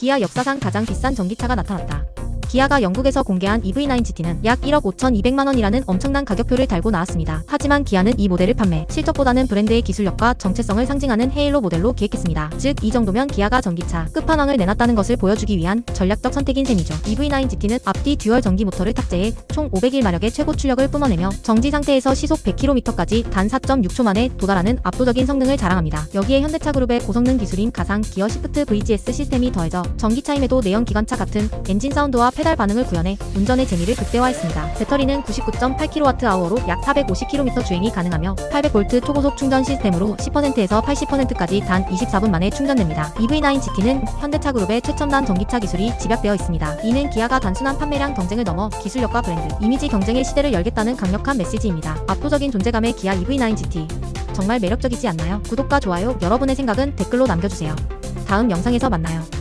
기아 역사상 가장 비싼 전기차가 나타났다. 기아가 영국에서 공개한 EV9 GT는 약 1억 5,200만 원이라는 엄청난 가격표를 달고 나왔습니다. 하지만 기아는 이 모델을 판매, 실적보다는 브랜드의 기술력과 정체성을 상징하는 헤일로 모델로 기획했습니다. 즉, 이 정도면 기아가 전기차 끝판왕을 내놨다는 것을 보여주기 위한 전략적 선택인 셈이죠. EV9 GT는 앞뒤 듀얼 전기 모터를 탑재해 총 501마력의 최고 출력을 뿜어내며 정지 상태에서 시속 100km까지 단 4.6초 만에 도달하는 압도적인 성능을 자랑합니다. 여기에 현대차 그룹의 고성능 기술인 가상 기어 시프트 VGS 시스템이 더해져 전기차임에도 내연 기관차 같은 엔진 사운드와 페달 반응을 구현해 운전의 재미를 극대화했습니다. 배터리는 99.8kWh로 약 450km 주행이 가능하며 800V 초고속 충전 시스템으로 10%에서 80%까지 단 24분 만에 충전됩니다. EV9 GT는 현대차 그룹의 최첨단 전기차 기술이 집약되어 있습니다. 이는 기아가 단순한 판매량 경쟁을 넘어 기술력과 브랜드, 이미지 경쟁의 시대를 열겠다는 강력한 메시지입니다. 압도적인 존재감의 기아 EV9 GT. 정말 매력적이지 않나요? 구독과 좋아요, 여러분의 생각은 댓글로 남겨주세요. 다음 영상에서 만나요.